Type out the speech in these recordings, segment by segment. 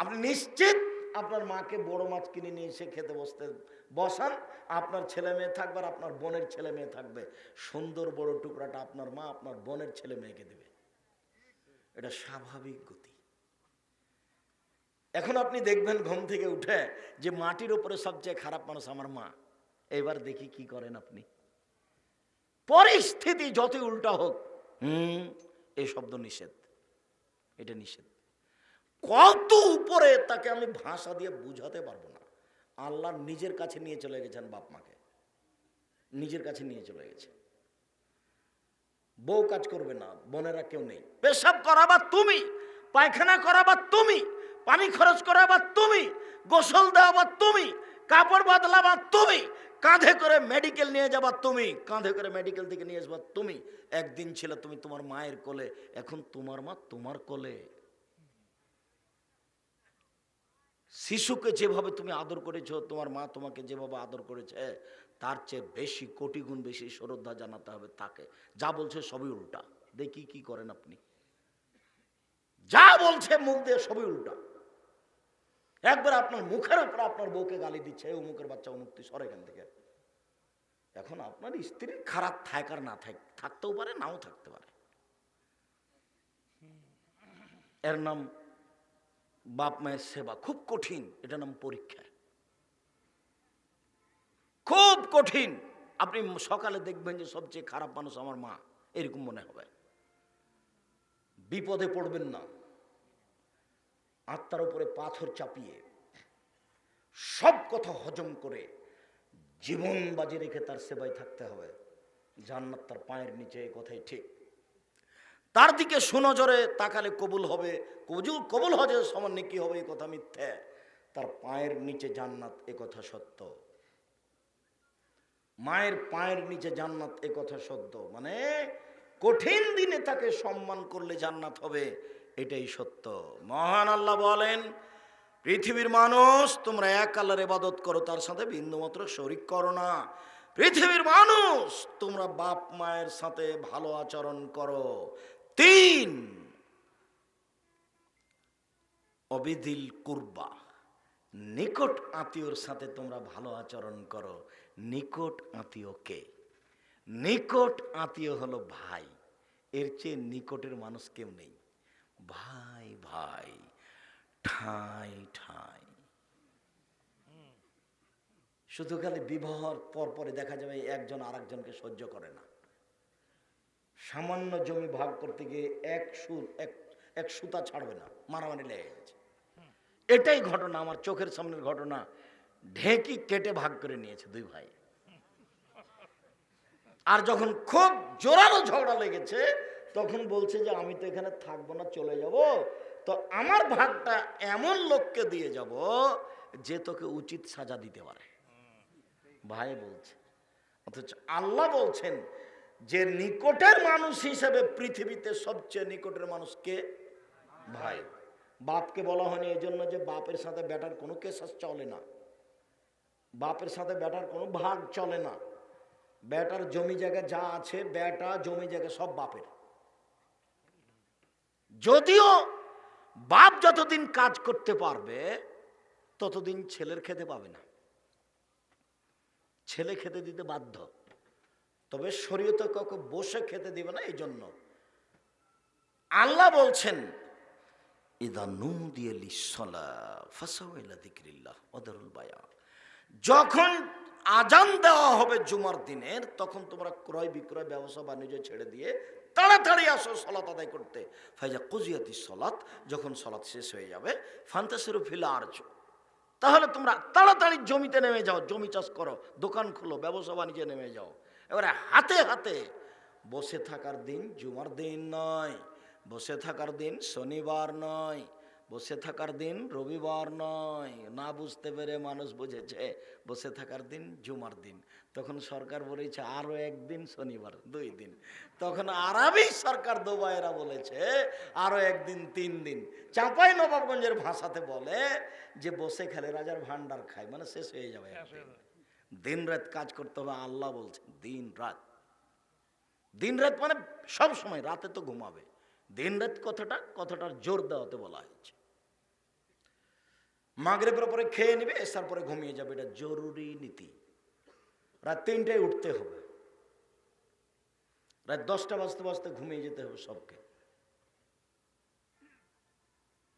আপনি নিশ্চিত আপনার মাকে বড় মাছ কিনে নিয়ে এসে খেতে বসতে, বসান, আপনার ছেলে মেয়ে থাকবে আর আপনার বোনের ছেলে মেয়ে থাকবে। সুন্দর বড় টুকরাটা আপনার মা আপনার বোনের ছেলে মেয়েকে দেবে। এটা স্বাভাবিক গতি। এখন আপনি দেখবেন ঘুম থেকে উঠে যে মাটির উপরে সবচেয়ে খারাপ মানুষ আমার মা। এবার দেখি কি করেন আপনি। পরিস্থিতি যতই উল্টা হোক, হুম এই শব্দ নিষেধ। এটা নিষেধ। কত উপরে তাকে আমি ভাষা দিয়ে বুঝাতে পারব না। আল্লাহ নিজের কাছে নিয়ে চলে গেছেন বাপ মাকে। নিজের কাছে নিয়ে চলে গেছে। বউ কাজ করবে না, বোনেরা কেউ নেই। পেশাব করাবার তুমি, পায়খানা করাবার তুমি, পানি খরচ করাবার তুমি, গোসল দেওয়াবার তুমি, কাপড় বদলাবার তুমি, কাঁধে করে মেডিকেল নিয়ে যাবার তুমি, কাঁধে করে মেডিকেল থেকে নিয়ে আসবার তুমি। একদিন ছিল তুমি তোমার মায়ের কোলে, এখন তোমার মা তোমার কোলে। শিশুকে যেভাবে তুমি আদর করেছ, তোমার মা তোমাকে যেভাবে আদর করেছে, তার চেয়ে বেশি কোটি গুণ বেশি শ্রদ্ধা জানাতে হবে তাকে। যা বলছে সবই উল্টা। দেখি কি করেন আপনি। যা বলছে মুখ দিয়ে সবই উল্টা। একবার আপনার মুখের উপর আপনার বউকে গালি দিচ্ছে ও মুখের বাচ্চা মুক্তি সরে এখান থেকে। এখন আপনার স্ত্রীর খারাপ থাক আর না থাক, থাকতেও পারে, নাও থাকতে পারে। এর নাম বাপ মায়ের সেবা, খুব কঠিন এটা নাম পরীক্ষা। খুব কঠিন। আপনি সকালে দেখবেন যে সবচেয়ে খারাপ মানুষ আমার মা, এরকম মনে হবে। বিপদে পড়বেন না। আত্মার উপরে পাথর চাপিয়ে সব কথা হজম করে জীবন বাজি রেখে তার সেবায় থাকতে হবে। জান্নাত তার পায়ের নিচে এই কথাই ঠিক। তার দিকে সুনজরে তাকালে কবুল হবে। কবুল কবুল হজে সমান কি হবে এই কথা মিথ্যে? তার পায়ের নিচে জান্নাত এ কথা সত্য। মায়ের পায়ের নিচে জান্নাত এ কথা সত্য। মানে কঠিন দিনে তাকে সম্মান করলে জান্নাত হবে, এটাই সত্য। মহান আল্লাহ বলেন, পৃথিবীর মানুষ, তোমরা এক আল্লাহর ইবাদত করো, তার সাথে বিন্দুমাত্র শরিক করো না। পৃথিবীর মানুষ, তোমরা বাপ মায়ের সাথে ভালো আচরণ করো। তিন। অবিদিল কুরবা। নিকট আত্মীয়র সাথে তোমরা ভালো আচরণ করো। নিকট আত্মীয় কে? নিকট আত্মীয় হলো ভাই। এর চেয়ে নিকটের মানুষ কেউ নেই। ভাই ভাই, ঠাই ঠাই। শুধু খালি বিবাহর পর পরে দেখা যাবে একজন আরেকজনকে সহ্য করে না। সামান্য জমি ভাগ করতে গিয়ে এক সুর এক এক সুতা ছাড়বে না, মারামারি লেগে গেছে। এটাই ঘটনা, আমার চোখের সামনের ঘটনা। ঢেকি কেটে ভাগ করে নিয়েছে দুই ভাই। আর যখন খুব জোরালো ঝগড়া লেগেছে, তখন বলছে যে, আমি তো এখানে থাকব না, চলে যাব। তো আমার ভাগটা এমন লোককে দিয়ে যাব যে তোকে উচিত সাজা দিতে পারে। ভাই বলছে, অথচ আল্লাহ বলছেন যে নিকটের মানুষ হিসেবে পৃথিবীতে সবচেয়ে নিকটের মানুষকে ভাই। বাপকে বলা হয়নি এই জন্য যে বাপের সাথে বেটার কোনো কেসাস চলে না। বাপের সাথে বেটার কোনো ভাগ চলে না। ব্যাটার জমি জায়গা যা আছে, ব্যাটা, জমি জায়গা সব বাপের। যদিও বাপ যতদিন কাজ করতে পারবে, ততদিন ছেলের খেতে পাবে না। ছেলে খেতে দিতে বাধ্য। তবে শরীয়তে কাউকে বসে খেতে দিবে না এই জন্য আল্লাহ বলছেন, ইদা নুম দিয়ে লিসলা ফাসাওয়াইলা দিকরিল্লাহ অদরুল বায়া যখন আজান দেওয়া হবে জুমার দিনের, তখন তোমরা ক্রয় বিক্রয় ব্যবসা বাণিজ্য ছেড়ে দিয়ে তাড়াতাড়ি আসো সলাত আদায় করতে। ফাইজা কুজিয়াতি সলাত যখন সলাত শেষ হয়ে যাবে, ফান্তাসেরু ফিল আর্য তাহলে তোমরা তাড়াতাড়ি জমিতে নেমে যাও, জমি চাষ করো, দোকান খুলো, ব্যবসা বাণিজ্যে নেমে যাও। এবারে হাতে হাতে বসে থাকার দিন জুমার দিন নয় বসে থাকার দিন শনিবার নয় বসে থাকার দিন রবিবার নয় না বুঝতে পেরে মানুষ বুঝেছে বসে থাকার দিন জুমার দিন। তখন সরকার বলেছে আরও একদিন শনিবার দুই দিন। তখন আরবি সরকার দুবাইরা বলেছে আরও একদিন তিন দিন। চাঁপাই নবাবগঞ্জের ভাষাতে বলে যে বসে খেলে রাজার ভান্ডার খায় মানে শেষ হয়ে যাবে। দিন রাত কাজ করতে হবে, আল্লাহ বলছে দিন রাত দিন রাত মানে সব সময়, রাতে তো ঘুমাবে। দিন রাত কথাটা, কথাটার জোর দেওয়াতে বলা হয়েছে। মাগরেবের পরে খেয়ে নেবে, এসার পরে ঘুমিয়ে যাবে, এটা জরুরি নীতি। রাত তিনটায় উঠতে হবে। রাত দশটা বাজতে বাজতে ঘুমিয়ে যেতে হবে সবকে।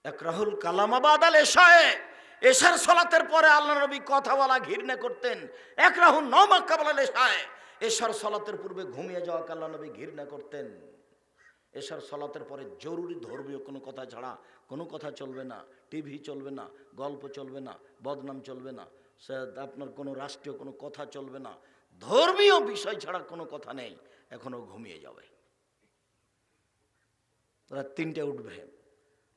এক রাহুল কালামাবাদ আল এশায়। এশার সলাতের পরে আল্লাহ নবী কথা বলা, ঘৃণা করতেন। এক রাহুল নমাক্কা বলা এশায়। এশার সলাতের পূর্বে ঘুমিয়ে যাওয়া আল্লাহ নবী ঘৃণা করতেন। এশার সলাতের পরে জরুরি ধর্মীয় কোনো কথা ছাড়া কোনো কথা চলবে না। টিভি চলবে না, গল্প চলবে না, বদনাম চলবে না। আপনার কোনো রাষ্ট্রীয় কোনো কথা চলবে না। ধর্মীয় বিষয় ছাড়া কোনো কথা নেই। এখনও ঘুমিয়ে যাবে। রাত তিনটে উঠবে।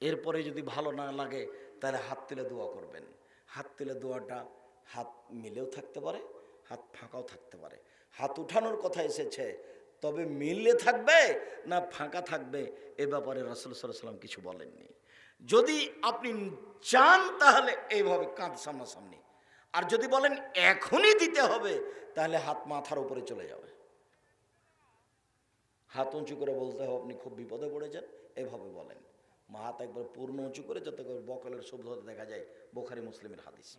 এরপরে যদি ভালো না লাগে, তাহলে হাত তুলে দোয়া করবেন। হাত তুলে দোয়াটা হাত মিলেও থাকতে পারে, হাত ফাঁকাও থাকতে পারে। হাত উঠানোর কথা এসেছে, তবে মিললে থাকবে না ফাঁকা থাকবে? এ ব্যাপারে রাসুল সাল্লাম কিছু বলেননি। যদি আপনি চান তাহলে এইভাবে কাঁধ সামনাসামনি। আর যদি বলেন এখনই দিতে হবে, তাহলে হাত মাথার উপরে চলে যাবে। হাত উঁচু করে বলতে হবে, আপনি খুব বিপদে পড়েছেন, এভাবে বলেন। মা হাত একবার পূর্ণ উঁচু করে যাতে করে বকলের শব্দ হতে দেখা যায় বোখারি মুসলিমের হাদিস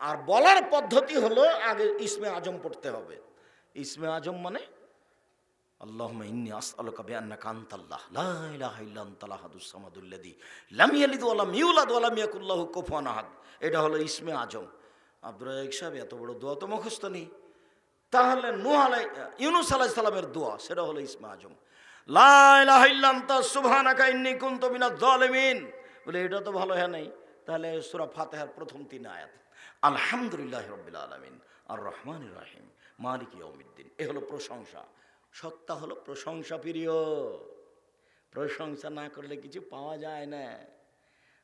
আর বলার পদ্ধতি হলো আগে ইসমে আজম পড়তে হবে ইসমে আজম মানে اللهم إني أسألك بأنك أنت الله لا إله إلا أنت الأحد الصمد الذي لم يلد ولم يولد ولم يكن له كفوا أحد এটা হলো ইসমে আজম আব্দুল রাজাক সাহেব এত বড় দোয়া তো মুখস্থ নেই তাহলে নূহ আলাই ইউনুস আলাইহিস সালামের দোয়া সেটা হলো ইসমে আজম লা ইলাহা ইল্লা আনতা সুবহানাকা ইন্নী কুনতু মিনাজ জালিমিন বলে, এটা তো ভালো, হয়, নাই। তাহলে সূরা ফাতিহার প্রথম তিন আয়াত। আলহামদুলিল্লাহি রাব্বিল আলামিন। আর রহমানির রহিম। মালিক ইয়াউমিদ্দিন। এ হলো প্রশংসা। সত্তা হলো প্রশংসা, প্রিয়। প্রশংসা না করলে কিছু পাওয়া যায় না।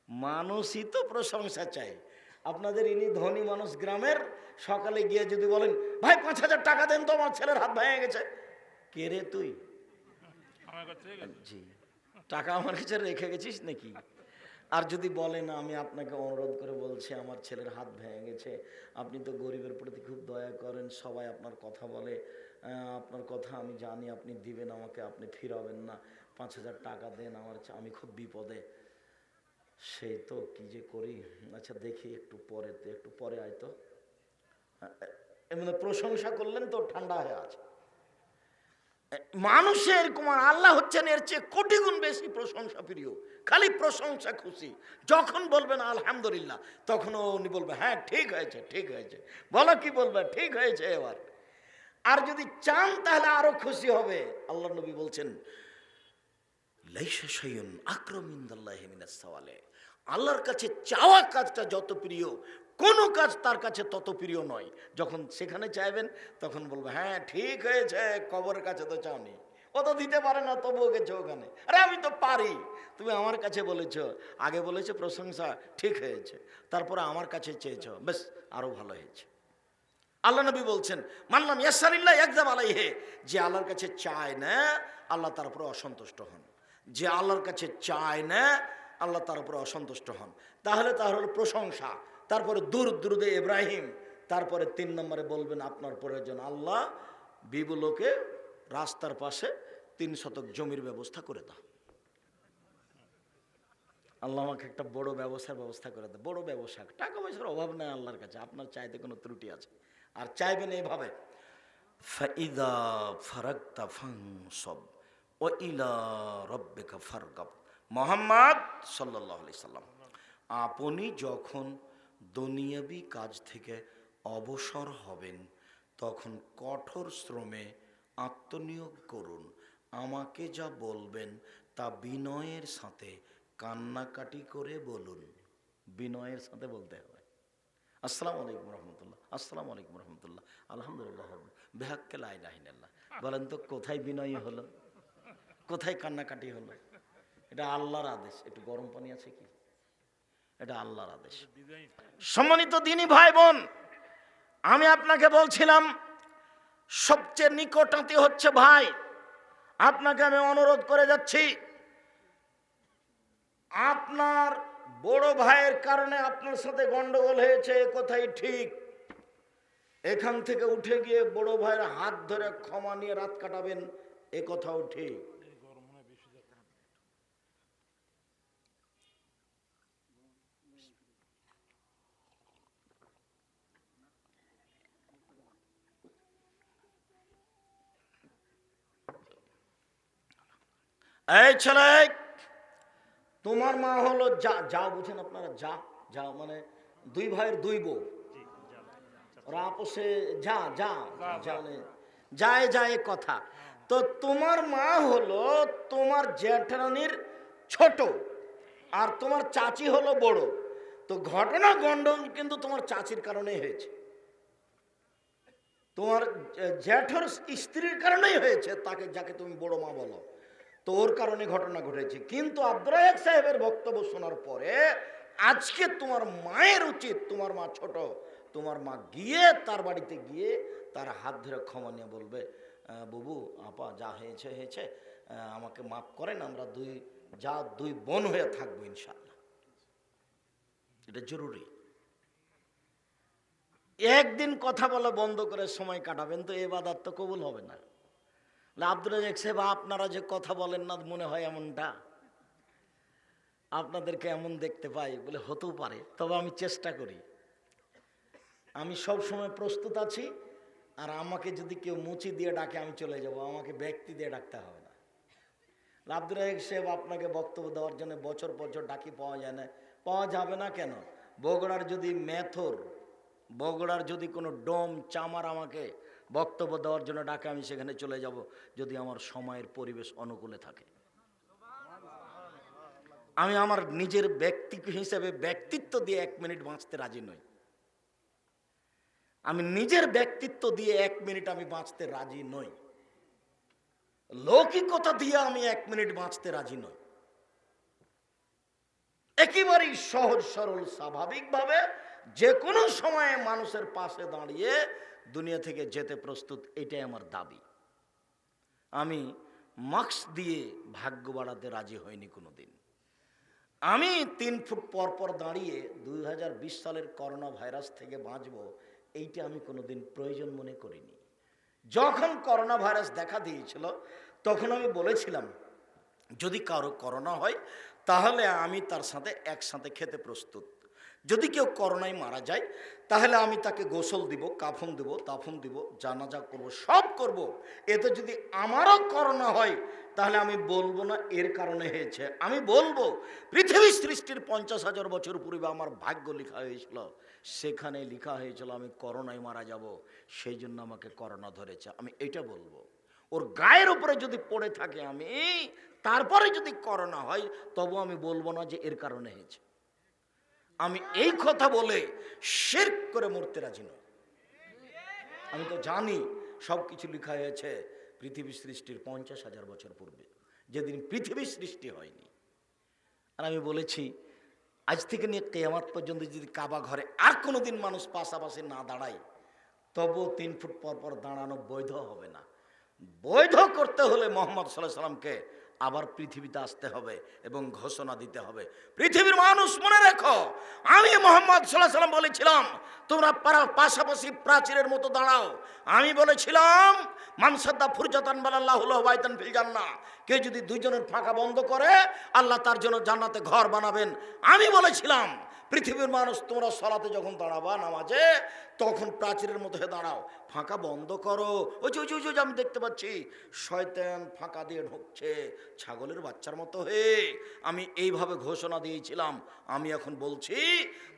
মানুষই তো প্রশংসা চায়। আপনাদের ইনি ধনী মানুষ গ্রামের, সকালে গিয়ে যদি বলেন, ভাই, পাঁচ হাজার টাকা দেন তো, আমার ছেলের হাত ভেঙে গেছে। কে রে তুই? টাকা আমার কাছে রেখে গেছিস নাকি? আর যদি বলেন, আমি আপনাকে অনুরোধ করে বলছি, আমার ছেলের হাত ভেঙে গেছে। আপনি তো গরিবের প্রতি খুব দয়া করেন, সবাই আপনার কথা বলে। আপনার কথা আমি জানি, আপনি দিবেন আমাকে, আপনি ফিরাবেন না। পাঁচ হাজার টাকা দেন আমার আমি খুব বিপদে। সেই তো কি যে করি? আচ্ছা দেখি একটু পরে একটু পরে আয় তো। এমনি প্রশংসা করলেন তো ঠান্ডা হয়ে আছে। মানুষের কুমার, আল্লাহ হচ্ছেন এর চেয়ে কোটি গুণ বেশি প্রশংসা প্রিয়, খালি প্রশংসা খুশি। যখন বলবেন আলহামদুলিল্লাহ, তখন উনি বলবে হ্যাঁ ঠিক হয়েছে ঠিক হয়েছে। বলো কি বলবে, ঠিক হয়েছে এবার। আর যদি চান তাহলে আরও খুশি হবে। আল্লাহ নবী বলছেন আল্লাহর কাছে চাওয়া কাজটা যত প্রিয় কোনো কাজ তার কাছে তত প্রিয় নয়। যখন সেখানে চাইবেন, তখন বলবে হ্যাঁ ঠিক হয়েছে, কবরের কাছে তো চাওনি। ও তো দিতে পারে না, তবুও গেছে ওখানে। আরে, আমি তো পারি। তুমি আমার কাছে বলেছ, আগে বলেছ প্রশংসা, ঠিক হয়েছে। তারপরে আমার কাছে চেয়েছ, বেশ আরও ভালো হয়েছে। আল্লাহ নবী বলছেন মানলাম ইয়াসারিল্লাহ একদম আলাইহে যে আল্লাহর কাছে চায় না, আল্লাহ তার উপরে অসন্তুষ্ট হন। যে আল্লাহর কাছে চায় না, আল্লাহ তার উপরে অসন্তুষ্ট হন। তাহলে তার হলো প্রশংসা। তারপরে দূর দুরুদে ইব্রাহিম, তারপরে তিন নম্বরে বলবেন, আপনার প্রয়োজন আল্লাহ বিবুলোকে রাস্তার পাশে তিন শতক জমির ব্যবস্থা করে দাও। আল্লাহ আমাকে একটা বড় ব্যবসার ব্যবস্থা করে দেয় বড় ব্যবসা, টাকা পয়সার অভাব নেই আল্লাহর কাছে, আপনার চাইতে কোনো ত্রুটি আছে। আর চাইবেন এইভাবে ও মোহাম্মদ সাল্লাহ সাল্লাম, আপনি যখন দুনিয়াবি কাজ থেকে অবসর হবেন, তখন কঠোর শ্রমে আত্মনিয়োগ করুন। আমাকে যা বলবেন তা বিনয়ের সাথে কান্নাকাটি করে বলুন। বিনয়ের সাথে বলতে হবে। আসসালামু আলাইকুম রহমতুল্লাহ, আসসালামু আলাইকুম রহমতুল্লাহ, আলহামদুলিল্লাহ বেহাক্কে লাইলাহিনাল্লাহ বলেন তো, কোথায় বিনয়ী হলো? কোথায় কান্নাকাটি হলো? এটা আল্লাহর আদেশ। একটু গরম পানি আছে কি? এটা আল্লাহর আদেশ। সম্মানিত দিনী ভাই বোন আমি আপনাকে বলছিলাম, সবচেয়ে নিকটাতি হচ্ছে ভাই। আপনাকে আমি অনুরোধ করে যাচ্ছি, আপনার বড় ভাইয়ের কারণে আপনার সাথে গন্ডগোল হয়েছে কথাই ঠিক। এখান থেকে উঠে গিয়ে বড় ভাইয়ের হাত ধরে ক্ষমা নিয়ে রাত কাটাবেন, এ কথাও ঠিক গরম মনে হয় বেশি যাবে এই ছেলে তোমার মা হলো যা যা বুঝেন আপনারা, যা যা মানে দুই ভাইয়ের দুই বউ। ওরা যা যা, জানে। যায় যায় কথা। তো তোমার মা হলো তোমার জ্যাঠানির ছোট আর তোমার চাচি হলো বড়। তো ঘটনা গন্ডগোল কিন্তু তোমার চাচির কারণেই হয়েছে। তোমার জ্যাঠর স্ত্রীর কারণেই হয়েছে তাকে, যাকে তুমি বড় মা বলো। তো ওর কারণে ঘটনা ঘটেছে। কিন্তু আব্দুরাহেক সাহেবের বক্তব্য শোনার পরে আজকে তোমার মায়ের উচিত তোমার মা ছোট তোমার মা গিয়ে তার বাড়িতে গিয়ে তার হাত ধরে ক্ষমা নিয়ে বলবে "আহ, বুবু আপা যা হয়েছে হয়েছে আমাকে মাফ করেন আমরা দুই যা দুই বোন হয়ে থাকব ইনশাল্লাহ এটা জরুরি। একদিন কথা বলা বন্ধ করে সময় কাটাবেন তো এ বাদার তো কবুল হবে না। আব্দুল রাজাক সাহেব, আপনারা যে কথা বলেন না, মনে হয় এমনটা? আপনাদেরকে এমন দেখতে পাই বলে হতেও পারে, তবে আমি চেষ্টা করি। আমি সব সময় প্রস্তুত আছি, আর আমাকে যদি কেউ মুচি দিয়ে ডাকে, আমি চলে যাব। আমাকে ব্যক্তি দিয়ে ডাকতে হবে না। আব্দুল রাজাক সাহেব, আপনাকে বক্তব্য দেওয়ার জন্য বছর বছর ডাকি, পাওয়া যায় না। পাওয়া যাবে না কেন? বগুড়ার যদি মেথর, বগুড়ার যদি কোনো ডোম, চামার আমাকে বক্তব্য দেওয়ার জন্য ডাকে আমি সেখানে চলে যাব যদি আমার সময়ের পরিবেশ অনুকূলে থাকে। আমি আমার নিজের ব্যক্তি হিসেবে ব্যক্তিত্ব দিয়ে এক মিনিট বাঁচতে রাজি নই। আমি নিজের ব্যক্তিত্ব দিয়ে এক মিনিট আমি বাঁচতে রাজি নই। লৌকিকতা দিয়ে আমি এক মিনিট বাঁচতে রাজি নই। একেবারেই সহজ, সরল, স্বাভাবিকভাবে যে কোনো সময়ে মানুষের পাশে দাঁড়িয়ে দুনিয়া থেকে যেতে প্রস্তুত, এটাই আমার দাবি। আমি মাস্ক দিয়ে ভাগ্য বাড়াতে রাজি হয়নি কোনো দিন আমি তিন ফুট পর পর দাঁড়িয়ে দু হাজার বিশ সালের করোনা ভাইরাস থেকে বাঁচব, এইটা আমি কোনোদিন প্রয়োজন মনে করিনি। যখন করোনা ভাইরাস দেখা দিয়েছিল, তখন আমি বলেছিলাম, যদি কারও করোনা হয়, তাহলে আমি তার সাথে একসাথে খেতে প্রস্তুত। যদি কেউ করোনায় মারা যায়, তাহলে আমি তাকে গোসল দিব, কাফন দিব, তাফন দিব, জানাজা করব, সব করব। এতে যদি আমারও করোনা হয়, তাহলে আমি বলব না এর কারণে হয়েছে। আমি বলব, পৃথিবী সৃষ্টির পঞ্চাশ হাজার বছর পূর্বে আমার ভাগ্য লেখা হয়েছিল, সেখানে লেখা হয়েছিল, আমি করোনায় মারা যাব, সেই জন্য আমাকে করোনা ধরেছে। আমি এটা বলব। ওর গায়ের উপরে যদি পড়ে থাকে আমি, তারপরে যদি করোনা হয়, তবু আমি বলব না যে এর কারণে হয়েছে। আমি এই কথা বলে শের করে মরতে রাজি নই। আমি তো জানি সব কিছু লেখা হয়েছে পৃথিবী সৃষ্টির পঞ্চাশ হাজার বছর পূর্বে। যেদিন পৃথিবী সৃষ্টি হয়নি। আর আমি বলেছি, আজ থেকে নিয়ে কেয়ামাত পর্যন্ত যদি কাবা ঘরে আর কোনো দিন মানুষ পাশাপাশি না দাঁড়ায়, তবুও তিন ফুট পর পর দাঁড়ানো বৈধ হবে না। বৈধ করতে হলে মোহাম্মদ সাল্লাহ সাল্লামকে আবার পৃথিবীতে আসতে হবে এবং ঘোষণা দিতে হবে। পৃথিবীর মানুষ মনে রেখো, আমি মোহাম্মদ সাল্লাহ সাল্লাম বলেছিলাম, তোমরা পাশাপাশি প্রাচীরের মতো দাঁড়াও। আমি বলেছিলাম মানসাদ্দা ফুরজাতান বালাল্লাহুল্লাহ বাইতান ফিল জান্না কেউ যদি দুইজনের ফাঁকা বন্ধ করে, আল্লাহ তার জন্য জান্নাতে ঘর বানাবেন। আমি বলেছিলাম পৃথিবীর মানুষ তোমরা সলাতে যখন দাঁড়াবা নামাজে তখন প্রাচীরের মতো হয়ে দাঁড়াও। ফাঁকা বন্ধ করো। ওই যে ওই যে, আমি দেখতে পাচ্ছি শয়তান ফাঁকা দিয়ে ঢুকছে ছাগলের বাচ্চার মতো হয়ে। আমি এইভাবে ঘোষণা দিয়েছিলাম। আমি এখন বলছি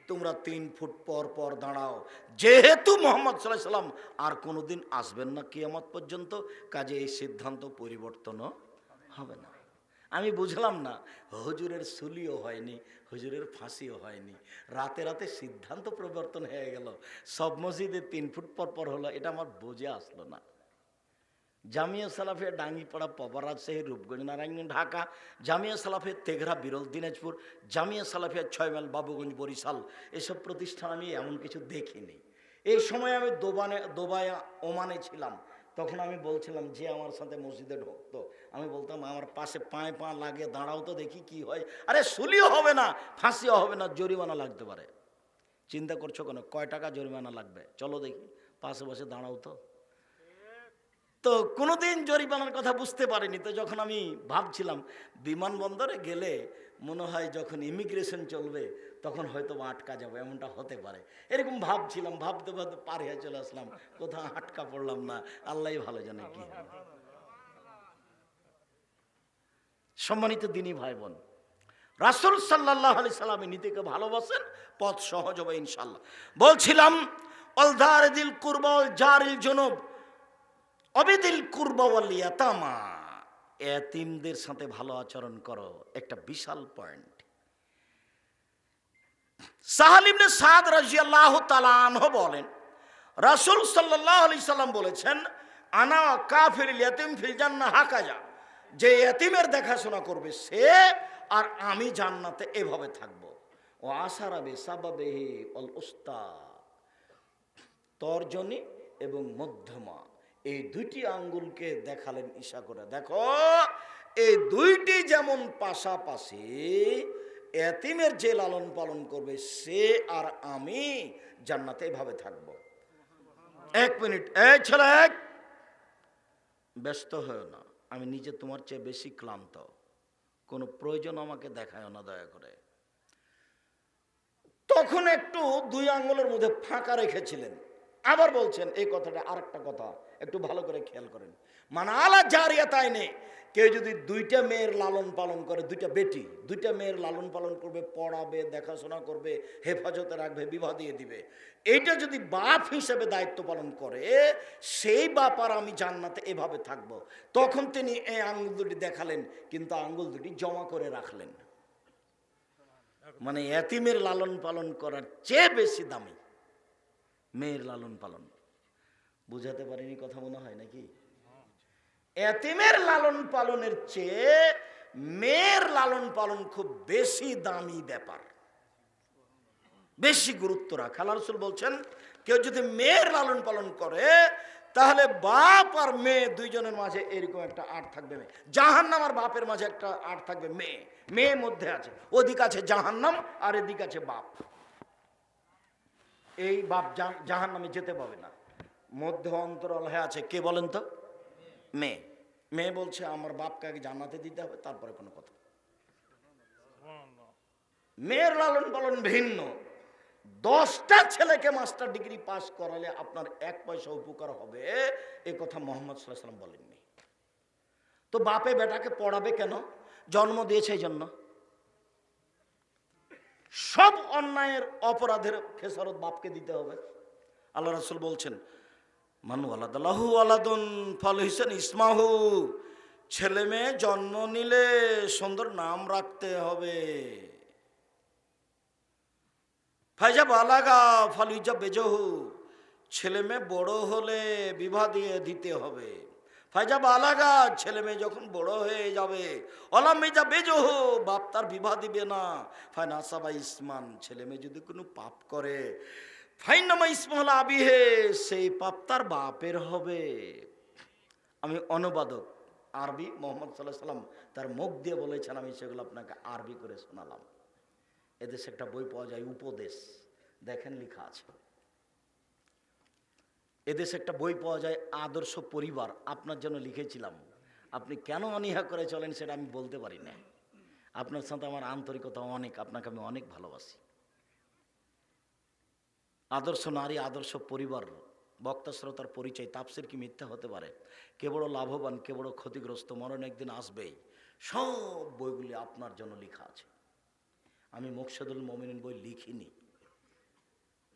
তোমরা তিন ফুট পর পর দাঁড়াও। যেহেতু মোহাম্মদ সাল্লাহ সাল্লাম আর কোনোদিন আসবেন না কিয়ামত পর্যন্ত কাজে এই সিদ্ধান্ত পরিবর্তনও হবে না। আমি বুঝলাম না, হুজুরের সুলিও হয়নি, হুজুরের ফাঁসিও হয়নি। রাতে রাতে সিদ্ধান্ত পরিবর্তন হয়ে গেল। সব মসজিদে তিন ফুট পর পর হলো, এটা আমার বোঝে আসলো না। জামিয়া সালাফে ডাঙ্গিপাড়া পবা রাজশাহী রূপগঞ্জ নারায়ণগঞ্জ, ঢাকা। জামিয়া সালাফে তেঘরা, বিরল দিনাজপুর। জামিয়া সালাফিয়া ছয় মাইল বাবুগঞ্জ, বরিশাল। এসব প্রতিষ্ঠান আমি এমন কিছু দেখিনি। এই সময় আমি দোবানে, দোবায়া, ওমানে ছিলাম। তখন আমি বলছিলাম যে আমার সাথে মসজিদে ঢুকতো। আমি বলতাম, আমার পাশে পায়ে পা লাগে দাঁড়াও তো দেখি কি হয়। আরে সুলিও হবে না, ফাঁসিও হবে না, জরিমানা লাগতে পারে। চিন্তা করছ কেন? কয় টাকা জরিমানা লাগবে? চলো দেখি, পাশে পাশে দাঁড়াও তো। তো কোনোদিন জরিমানার কথা বুঝতে পারিনি। তো যখন আমি ভাবছিলাম, বিমানবন্দরে গেলে মনে হয় যখন ইমিগ্রেশন চলবে তখন হয়তো আটকা যাব, এমনটা হতে পারে। এরকম ভাবছিলাম, ভাবতে ভাবতে পার হয়ে চলে আসলাম। কোথাও আটকা পড়লাম না, আল্লাহ ভালো জানে কি সম্মানিত দিনী ভাই বোন রাসুল সাল্লাহ আলি সাল্লামে নীতিকে ভালোবাসেন, পথ সহজ হবে ইনশাল্লাহ বলছিলাম অলদার দিল কুরবল জারিল জনব, অবেদিল কুরবাওয়ালিয়াতামা এতিমদের সাথে ভালো আচরণ করো, একটা বিশাল পয়েন্ট সাহালিমনে সাদ রাজিয়াল্লাহ তালানহ বলেন, রাসূল সাল্লাহ আলি সাল্লাম বলেছেন, আনা কাফির ইয়াতিম ফিল জান্না হাকাজা যে এতিমের দেখাশোনা করবে সে, আর আমি জান্নাতে এভাবে থাকব। ও আশারাবে সাবাবেহি অল উস্তা তর্জনী এবং মধ্যমা, এই দুইটি আঙ্গুলকে দেখালেন ঈশা করে। দেখো, এই দুইটি যেমন পাশাপাশি এতিমের যে লালন পালন করবে, সে আর আমি জান্নাতে এভাবে থাকব। এক মিনিট, এই ছেলে এক ব্যস্ত হয় না, আমি নিজে তোমার চেয়ে বেশি ক্লান্ত। কোনো প্রয়োজন আমাকে দেখায় না দয়া করে। তখন একটু দুই আঙ্গুলের মধ্যে ফাঁকা রেখেছিলেন। আবার বলছেন, এই কথাটা আরেকটা কথা, একটু ভালো করে খেয়াল করেন। মানে আলা জারিয়া তাই নেই কেউ যদি দুইটা মেয়ের লালন পালন করে, দুইটা বেটি, দুইটা মেয়ের লালন পালন করবে, পড়াবে, দেখাশোনা করবে, হেফাজতে রাখবে, বিবাহ দিয়ে দিবে। এইটা যদি বাপ হিসেবে দায়িত্ব পালন করে, সেই বাপ আর আমি জান্নাতে এভাবে থাকব। তখন তিনি এই আঙ্গুল দুটি দেখালেন, কিন্তু আঙ্গুল দুটি জমা করে রাখলেন। মানে এতিমের লালন পালন করার চেয়ে বেশি দামি। মেয়ের লালন পালন। বুঝাতে পারিনি কথা মনে হয় নাকি? এতিমের লালন পালনের চেয়ে মেয়ের লালন পালন খুব বেশি দামি ব্যাপার। বেশি গুরুত্ব রাখা। আল্লাহ রসুল বলছেন, কেউ যদি মেয়ের লালন পালন করে, তাহলে বাপ আর মেয়ে দুইজনের মাঝে এরকম একটা আট থাকবে মেয়ে। জাহান্নাম আর বাপের মাঝে একটা আট থাকবে মেয়ে। মেয়ে মধ্যে আছে। ওদিক আছে জাহান্নাম আর এদিক আছে বাপ। এই বাপ জাহান নামে যেতে পাবে না। মধ্যে অন্তরাল হয়ে আছে কে বলেন তো? মেয়ে। মেয়ে বলছে, আমার বাপকে আগে জান্নাতে দিতে হবে, তারপরে কোনো কথা মেয়ের লালন পালন ভিন্ন। দশটা ছেলেকে মাস্টার ডিগ্রি পাস করালে আপনার এক পয়সা উপকার হবে, এ কথা মোহাম্মদ সাল্লাম বলেননি। তো বাপে বেটাকে পড়াবে কেন? জন্ম দিয়েছে এই জন্য। সব অন্যায়ের অপরাধের খেসারত বাপকে দিতে হবে। আল্লাহ রাসুল বলছেন মানু আলাদাল্লাহু আলাদন ফল হিসেন ইসমাহু। ছেলে মেয়ে জন্ম নিলে সুন্দর নাম রাখতে হবে। ফাইজা বালাগা ফালুইজা বেজহু। ছেলে মেয়ে বড় হলে বিবাহ দিয়ে দিতে হবে। ফাইজা বালাগা ছেলে মেয়ে যখন বড় হয়ে যাবে অলাম মেজা বেজহ, বাপ তার বিবাহ দিবে না। ফাইনাসা বা ইসমান, ছেলে মেয়ে যদি কোনো পাপ করে ফাইনামা সেই পাপ তার বাপের হবে। আমি অনুবাদক আরবি, মোহাম্মদ সাল্লাহ সাল্লাম তার মুখ দিয়ে বলেছেন, আমি সেগুলো আপনাকে আরবি করে শোনালাম। এদেশে একটা বই পাওয়া যায়, উপদেশ। দেখেন, লেখা আছে। এদেশে একটা বই পাওয়া যায়, আদর্শ পরিবার। আপনার জন্য লিখেছিলাম। আপনি কেন অনীহা করে চলেন, সেটা আমি বলতে পারি না। আপনার সাথে আমার আন্তরিকতা অনেক, আপনাকে আমি অনেক ভালোবাসি। আদর্শ নারী, আদর্শ পরিবার, বক্তা, শ্রোতার পরিচয় তাপসের কি মিথ্যা হতে পারে? কে বড় লাভবান, কে বড় ক্ষতিগ্রস্ত, মরণ একদিন আসবেই। সব বইগুলি আপনার জন্য লেখা আছে। আমি মুকসাদুল মমিন বই লিখিনি।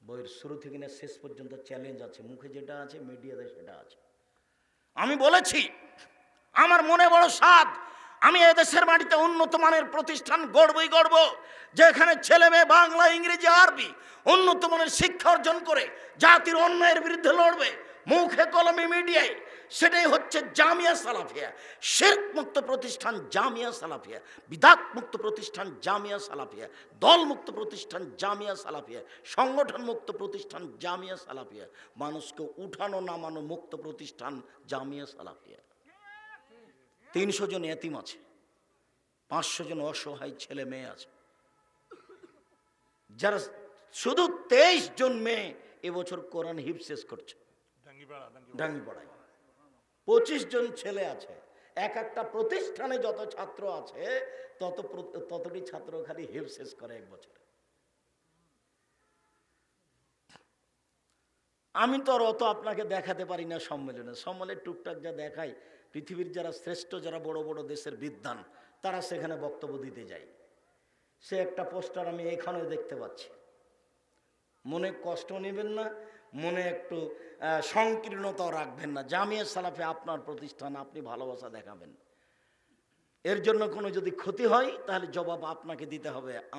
বইয়ের শুরু থেকে না শেষ পর্যন্ত চ্যালেঞ্জ আছে। মুখে যেটা আছে মিডিয়াতে সেটা আছে। আমি বলেছি, আমার মনে বড় স্বাদ। আমি এদেশের মাটিতে উন্নত মানের প্রতিষ্ঠান গড়বই গড়ব, যেখানে ছেলে মেয়ে, বাংলা, ইংরেজি, আরবি উন্নত মানের শিক্ষা অর্জন করে জাতির অন্যায়ের বিরুদ্ধে লড়বে। মুখে কলমে মিডিয়ায়, সেটাই হচ্ছে জামিয়া সালাফিয়া। শেরক মুক্ত প্রতিষ্ঠান জামিয়া সালাফিয়া, বিদাত মুক্ত প্রতিষ্ঠান জামিয়া সালাফিয়া, দল মুক্ত প্রতিষ্ঠান জামিয়া সালাফিয়া, সংগঠন মুক্ত প্রতিষ্ঠান জামিয়া সালাফিয়া, মানুষকে উঠানো, নামানো মুক্ত প্রতিষ্ঠান জামিয়া সালাফিয়া। তিনশো জন এতিম আছে পাঁচশো জন অসহায় ছেলে মেয়ে আছে। যারা শুধু তেইশ জন মেয়ে এবছর কোরআন হিপ শেষ করছে। পঁচিশ জন ছেলে আছে এক একটা প্রতিষ্ঠানে যত ছাত্র আছে তত ততটি ছাত্র খালি হিপ শেষ করে এক বছরে। আমি তো আর অত আপনাকে দেখাতে পারি না সম্মেলনে। সম্মেলনে টুকটাক যা দেখাই পৃথিবীর যারা শ্রেষ্ঠ, যারা বড় বড় দেশের বিদ্বান, তারা সেখানে বক্তব্য দিতে যায়। সে একটা পোস্টার আমি এখানে দেখতে পাচ্ছি। মনে কষ্ট নেবেন না, মনে একটু সংকীর্ণতাও রাখবেন না। জামিয়া সালাফে আপনার প্রতিষ্ঠান, আপনি ভালোবাসা দেখাবেন। এর জন্য কোনো যদি ক্ষতি হয়, তাহলে জবাব আপনাকে দিতে হবে।